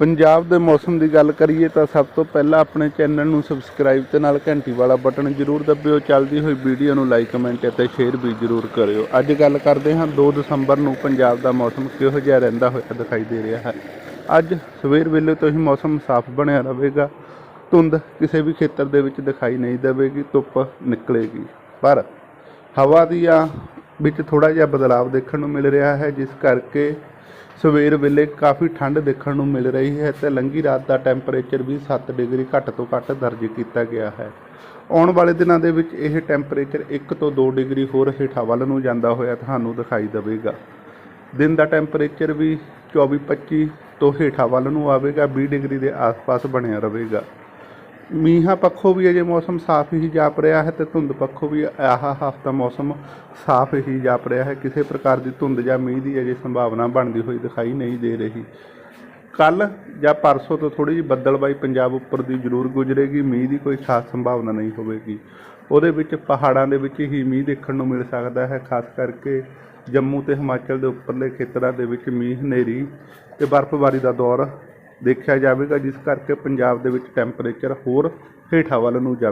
ਪੰਜਾਬ ਦੇ ਮੌਸਮ ਦੀ ਗੱਲ ਕਰੀਏ ਤਾਂ ਸਭ ਤੋਂ ਪਹਿਲਾਂ ਆਪਣੇ ਚੈਨਲ ਨੂੰ ਸਬਸਕ੍ਰਾਈਬ ਤੇ ਨਾਲ ਘੰਟੀ ਵਾਲਾ ਬਟਨ ਜ਼ਰੂਰ ਦਬਿਓ। ਚੱਲਦੀ ਹੋਈ ਵੀਡੀਓ ਨੂੰ ਲਾਈਕ, ਕਮੈਂਟ ਅਤੇ ਸ਼ੇਅਰ ਵੀ ਜ਼ਰੂਰ ਕਰਿਓ। ਅੱਜ ਗੱਲ ਕਰਦੇ ਹਾਂ 2 ਦਸੰਬਰ ਨੂੰ ਪੰਜਾਬ ਦਾ ਮੌਸਮ ਕਿਹੋ ਜਿਹਾ ਰਹਿੰਦਾ ਹੋਇਆ ਦਿਖਾਈ ਦੇ ਰਿਹਾ ਹੈ। ਅੱਜ ਸਵੇਰ ਵੇਲੇ ਤੋਂ ਹੀ ਮੌਸਮ ਸਾਫ਼ ਬਣਿਆ ਰਹੇਗਾ। ਧੁੰਦ ਕਿਸੇ ਵੀ ਖੇਤਰ ਦੇ ਵਿੱਚ ਦਿਖਾਈ ਨਹੀਂ ਦੇਵੇਗੀ, ਧੁੱਪ ਨਿਕਲੇਗੀ। ਪਰ ਹਵਾ ਦੀਆਂ ਵਿੱਚ ਥੋੜਾ ਜਿਹਾ ਬਦਲਾਅ ਦੇਖਣ ਨੂੰ ਮਿਲ ਰਿਹਾ ਹੈ, ਜਿਸ ਕਰਕੇ ਸਵੇਰ ਵੇਲੇ ਕਾਫੀ ਠੰਡ ਦੇਖਣ ਨੂੰ ਮਿਲ ਰਹੀ ਹੈ ਤੇ ਲੰਗੀ ਰਾਤ ਦਾ ਟੈਂਪਰੇਚਰ ਵੀ 7 ਡਿਗਰੀ ਘੱਟ ਤੋਂ ਘੱਟ ਦਰਜ ਕੀਤਾ ਗਿਆ ਹੈ। ਆਉਣ ਵਾਲੇ ਦਿਨਾਂ ਦੇ ਵਿੱਚ ਇਹ ਟੈਂਪਰੇਚਰ 1 ਤੋਂ 2 ਡਿਗਰੀ ਹੋਰ ਹੇਠਾਂ ਵੱਲ ਨੂੰ ਜਾਂਦਾ ਹੋਇਆ ਤੁਹਾਨੂੰ ਦਿਖਾਈ ਦੇਵੇਗਾ। ਦਿਨ ਦਾ ਟੈਂਪਰੇਚਰ ਵੀ 24-25 ਤੋਂ ਹੇਠਾਂ ਵੱਲ ਨੂੰ ਆਵੇਗਾ 20 ਡਿਗਰੀ ਦੇ ਆਸ-ਪਾਸ ਬਣਿਆ ਰਹੇਗਾ। ਮੀਂਹਾਂ ਪੱਖੋਂ ਵੀ ਅਜੇ ਮੌਸਮ ਸਾਫ਼ ਹੀ ਜਾਪ ਰਿਹਾ ਹੈ ਤੇ ਧੁੰਦ ਪੱਖੋਂ ਵੀ ਆਹ ਹਫ਼ਤਾ ਮੌਸਮ ਸਾਫ਼ ਹੀ ਜਾਪ ਰਿਹਾ ਹੈ। ਕਿਸੇ ਪ੍ਰਕਾਰ ਦੀ ਧੁੰਦ ਜਾਂ ਮੀਂਹ ਦੀ ਅਜੇ ਸੰਭਾਵਨਾ ਬਣਦੀ ਹੋਈ ਦਿਖਾਈ ਨਹੀਂ ਦੇ ਰਹੀ। ਕੱਲ ਜਾਂ ਪਰਸੋਂ ਤੋਂ ਥੋੜੀ ਜਿਹੀ ਬੱਦਲਬਾਈ ਪੰਜਾਬ ਉੱਪਰ ਦੀ ਜ਼ਰੂਰ ਗੁਜ਼ਰੇਗੀ। ਮੀਂਹ ਦੀ ਕੋਈ ਖਾਸ ਸੰਭਾਵਨਾ ਨਹੀਂ ਹੋਵੇਗੀ। ਉਹਦੇ ਵਿੱਚ ਪਹਾੜਾਂ ਦੇ ਵਿੱਚ ਹੀ ਮੀਂਹ ਦੇਖਣ ਨੂੰ ਮਿਲ ਸਕਦਾ ਹੈ। ਖਾਸ ਕਰਕੇ ਜੰਮੂ ਤੇ ਹਿਮਾਚਲ ਦੇ ਉੱਪਰਲੇ ਖੇਤਰਾਂ ਦੇ ਵਿੱਚ ਮੀਂਹ ਹਨੇਰੀ ਤੇ ਬਰਫ਼ਬਾਰੀ ਦਾ ਦੌਰ ਦੇਖਿਆ ਜਾਵੇਗਾ ਜਿਸ ਕਰਕੇ ਪੰਜਾਬ ਦੇ ਵਿੱਚ ਟੈਂਪਰੇਚਰ ਹੋਰ ਹੇਠਾਂ ਵੱਲ ਨੂੰ ਜਾਵੇ